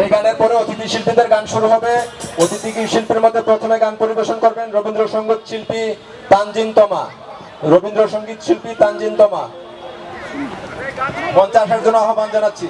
এই গানের পরে অতিথি শিল্পীদের গান শুরু হবে। অতিথি শিল্পীর মধ্যে প্রথমে গান পরিবেশন করবেন রবীন্দ্রসঙ্গীত শিল্পী তানজিন তমা। রবীন্দ্রসঙ্গীত শিল্পী তানজিন তমা। মঞ্চে আসার জন্য আহ্বান জানাচ্ছি।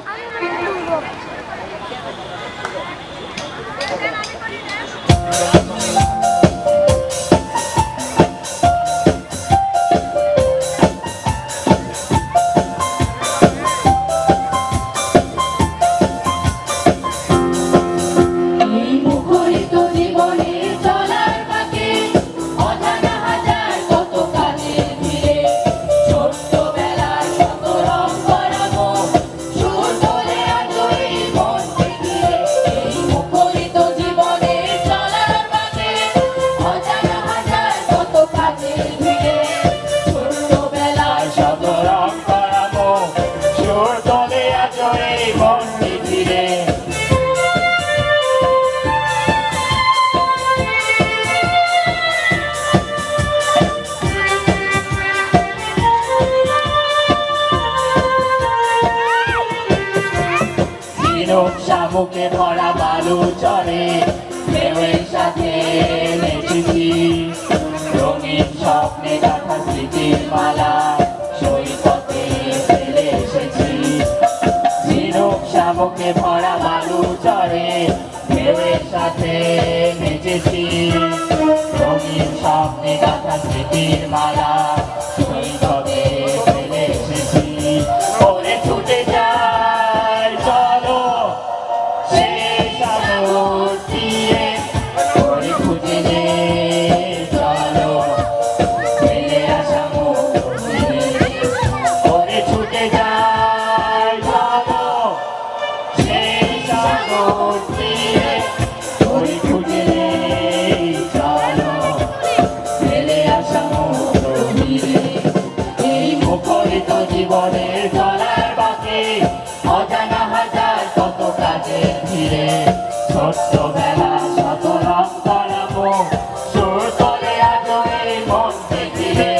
শামুকে ভরা বালু চরে। ঢেউয়ের সাথে নেচেছি। রঙিন স্বপ্নে গাথা স্মৃতির মালা। সৈকতে ফেলে এসেছি। নীরব শামুকে ভরা বালু চরে ঢেউয়ের সাথে নেচেছি। রঙিন স্বপ্নে গাথা স্মৃতির মালা। ধীরে ছোট্টবেলা শত রক্ত করাবো সুর করে আজ মন মনকে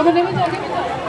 তুমি নেমে যাও নেমে যাও